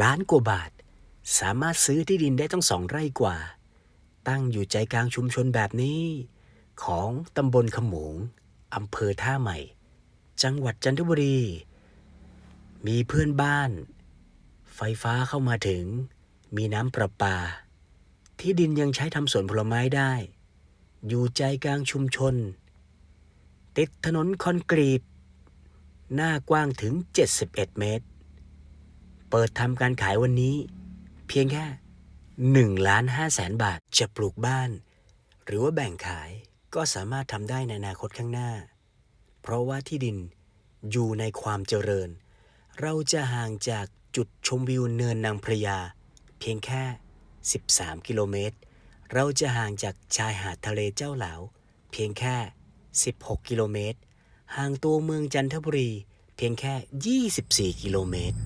ล้านกว่าบาท สามารถซื้อที่ดินได้ต้องสองไร่กว่า ตั้งอยู่ใจกลางชุมชนแบบนี้ ของตำบลขโมงอำเภอท่าใหม่ จังหวัดจันทบุรี มีเพื่อนบ้าน ไฟฟ้าเข้ามาถึง มีน้ำประปา ที่ดินยังใช้ทำสวนผลไม้ได้ อยู่ใจกลางชุมชน ติดถนนคอนกรีต หน้ากว้างถึง 71 เมตร เปิดทำการขายวันนี้ เพียงแค่1ล้าน5แสนบาทจะปลูกบ้าน หรือว่าแบ่งขายก็สามารถทำได้ในอนาคตข้างหน้า เพราะว่าที่ดินอยู่ในความเจริญ เราจะห่างจากจุดชมวิวเนินนางพระยา เพียงแค่ 13 กิโลเมตร เราจะห่างจากชายหาดทะเลเจ้าหลาวเพียงแค่ 16 กิโลเมตร ห่างตัวเมืองจันทบุรี เพียงแค่ 24 กิโลเมตร